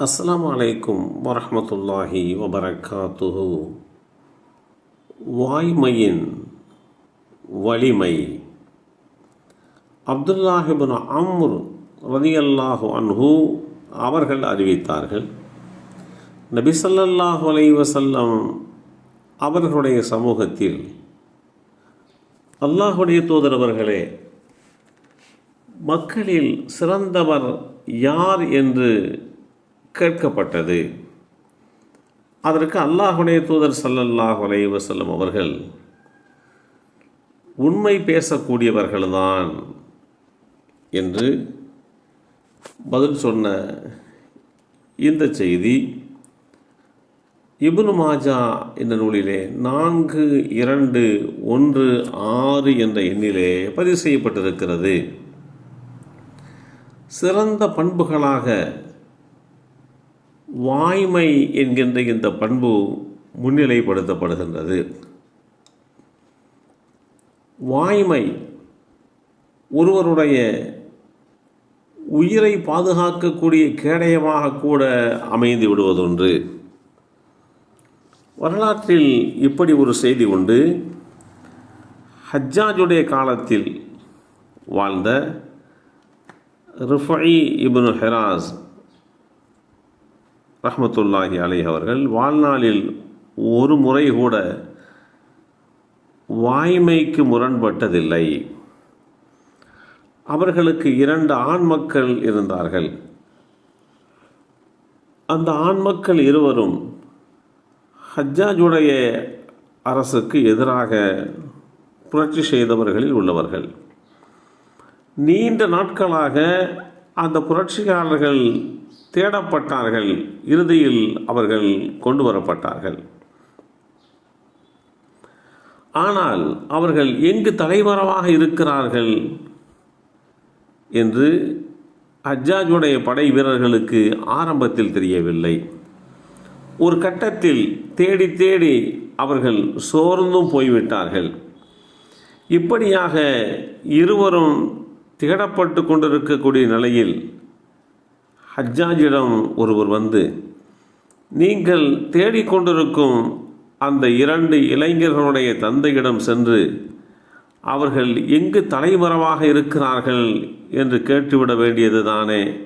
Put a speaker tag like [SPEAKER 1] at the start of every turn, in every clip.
[SPEAKER 1] அஸ்லாம் வலைக்கும் வரமத்துல்லாஹி வபரகாத்துஹு. வாய்மையின் வலிமை. அப்துல்லாஹிபின் அம்ர் ரதியல்லாஹு அன்ஹு அவர்கள் அறிவித்தார்கள் நபி ஸல்லல்லாஹு அலைஹி வஸல்லம் அவர்களுடைய சமூகத்தில் அல்லாஹுடைய தூதரவர்களே மக்களில் சிறந்தவர் யார் என்று கேட்கப்பட்டது. அதற்கு அல்லாஹுடைய தூதர் சல்லல்லாஹ் வலைவசல்லம் அவர்கள் உண்மை பேசக்கூடியவர்கள்தான் என்று பதில் சொன்ன இந்த செய்தி இபுனு மாஜா என்ற நூலிலே நான்கு இரண்டு ஒன்று ஆறு என்ற எண்ணிலே பதிவு செய்யப்பட்டிருக்கிறது. சிறந்த பண்புகளாக வாய்மை என்கின்ற இந்த பண்பு முன்னிலைப்படுத்தப்படுகின்றது. வாய்மை ஒருவருடைய உயிரை பாதுகாக்கக்கூடிய கேடயமாக கூட அமைந்து விடுவதொன்று. வரலாற்றில் இப்படி ஒரு செய்தி உண்டு. ஹஜ்ஜாஜுடைய காலத்தில் வாழ்ந்த ரிஃபை இப்னு ஹெராஸ் ரஹமத்துல்லாஹி அலை அவர்கள் வாழ்நாளில் ஒரு முறை கூட வாய்மைக்கு முரண்பட்டதில்லை. அவர்களுக்கு இரண்டு ஆண் மக்கள் இருந்தார்கள். அந்த ஆண் மக்கள் இருவரும் ஹஜ்ஜாஜுடைய அரசுக்கு எதிராக புரட்சி செய்தவர்களில் உள்ளவர்கள். நீண்ட நாட்களாக அந்த புரட்சியாளர்கள் தேடப்பட்டார்கள். இறுதியில் அவர்கள் கொண்டு வரப்பட்டார்கள் ஆனால் அவர்கள் எங்கு தலைவரமாக இருக்கிறார்கள் என்று ஹஜ்ஜாஜுடைய படை வீரர்களுக்கு ஆரம்பத்தில் தெரியவில்லை. ஒரு கட்டத்தில் தேடி தேடி அவர்கள் சோர்ந்தும் போய்விட்டார்கள். இப்படியாக இருவரும் திகழப்பட்டு கொண்டிருக்கக்கூடிய நிலையில் ஹஜ்ஜாஜிடம் ஒருவர் வந்து நீங்கள் தேடிக்கொண்டிருக்கும் அந்த இரண்டு இளைஞர்களுடைய தந்தையிடம் சென்று அவர்கள் எங்கு தலைமறைவாக இருக்கிறார்கள் என்று கேட்டுவிட வேண்டியது தானே.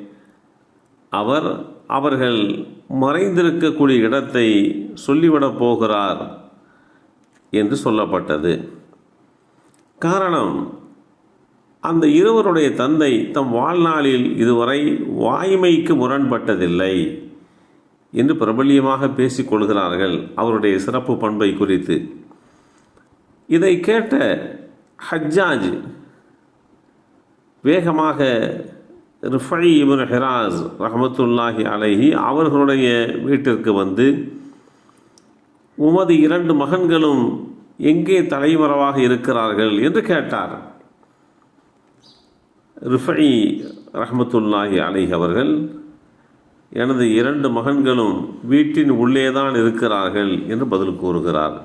[SPEAKER 1] அவர் அவர்கள் மறைந்திருக்கக்கூடிய இடத்தை சொல்லிவிடப் போகிறார் என்று சொல்லப்பட்டது. காரணம் அந்த இருவருடைய தந்தை தம் வாழ்நாளில் இதுவரை வாய்மைக்கு முரண்பட்டதில்லை என்று பிரபல்யமாக பேசிக்கொள்கிறார்கள் அவருடைய சிறப்பு பண்பை குறித்து. இதை கேட்ட ஹஜ்ஜாஜ் வேகமாக ரிஃபை இபுன் ஹெராஸ் ரஹமத்துல்லாஹி அலஹி அவர்களுடைய வீட்டிற்கு வந்து உமது இரண்டு மகன்களும் எங்கே தலைமறைவாக இருக்கிறார்கள்? என்று கேட்டார். ரிஃபை ரஹமத்துல்லாஹி அலிஹ் அவர்கள் எனது இரண்டு மகன்களும் வீட்டின் உள்ளேதான் இருக்கிறார்கள் என்று பதில் கூறுகிறார்.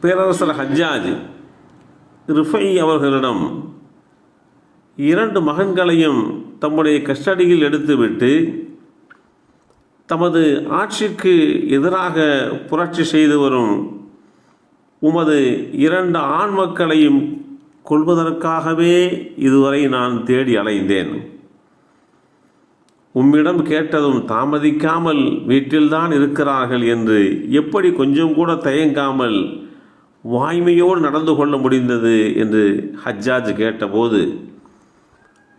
[SPEAKER 1] பேரரசர் ஹஜ்ஜாஜ் ரிஃபை அவர்களிடம் இரண்டு மகன்களையும் தம்முடைய கஸ்டடியில் எடுத்துவிட்டு தமது ஆட்சிக்கு எதிராக புரட்சி செய்து வரும் உமது இரண்டு ஆண் மக்களையும் கொள்வதற்காகவே இதுவரை நான் தேடி அலைந்தேன். உம்மிடம் கேட்டதும் தாமதிக்காமல் வீட்டில்தான் இருக்கிறார்கள் என்று எப்படி கொஞ்சம் கூட தயங்காமல் வாய்மையோடு நடந்து கொள்ள முடிந்தது என்று ஹஜ்ஜாஜ் கேட்டபோது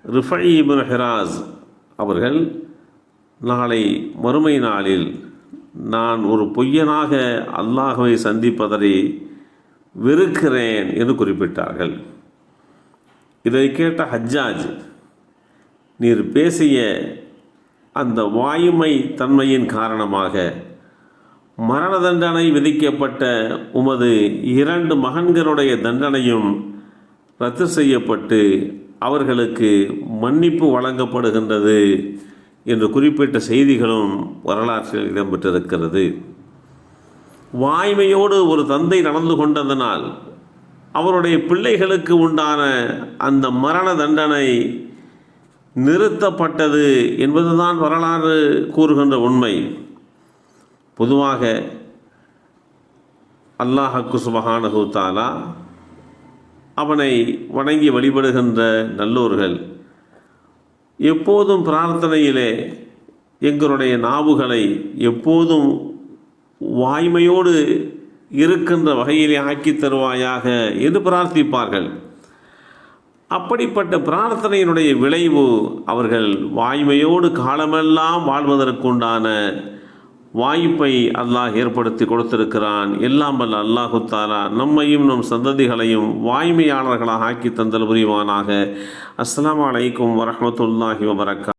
[SPEAKER 1] ரிஃபை இபின் அவர்கள் நாளை மறுமை நாளில் நான் ஒரு பொய்யனாக அல்லாஹுவை சந்திப்பதரை வெறுக்கிறேன் என்று குறிப்பிட்டார்கள். இதை கேட்ட ஹஜ்ஜாஜ் நீர் பேசிய அந்த வாயுமை தன்மையின் காரணமாக மரண தண்டனை விதிக்கப்பட்ட உமது இரண்டு மகன்களுடைய தண்டனையும் ரத்து செய்யப்பட்டு அவர்களுக்கு மன்னிப்பு வழங்கப்படுகின்றது என்று குறிப்பிட்ட செய்திகளும் வரலாற்றில் இடம்பெற்றிருக்கிறது. வாய்மையோடு ஒரு தந்தை நடந்து கொண்டதனால் அவருடைய பிள்ளைகளுக்கு உண்டான அந்த மரண தண்டனை நிறுத்தப்பட்டது என்பதுதான் வரலாறு கூறுகின்ற உண்மை. பொதுவாக அல்லாஹக்கு சுபஹானஹு அவனை வணங்கி வழிபடுகின்ற நல்லோர்கள் எப்போதும் பிரார்த்தனையிலே எங்களுடைய நாவுகளை எப்போதும் வாய்மையோடு இருக்கின்ற வகையிலே ஆக்கி தருவாயாக என்று பிரார்த்திப்பார்கள். அப்படிப்பட்ட பிரார்த்தனையினுடைய விளைவு அவர்கள் வாய்மையோடு காலமெல்லாம் வாழ்வதற்குண்டான வாய்ப்பை அல்லாஹ் ஏற்படுத்தி கொடுத்திருக்கிறான். எல்லாம் வல்ல அல்லாஹு தாலா நம்மையும் நம் சந்ததிகளையும் வாய்மையாளர்களாக ஆக்கி தந்தல் புரிவானாக. அஸ்லாம் அலைக்கும் வரமத்துல்லாஹி வபரக்கா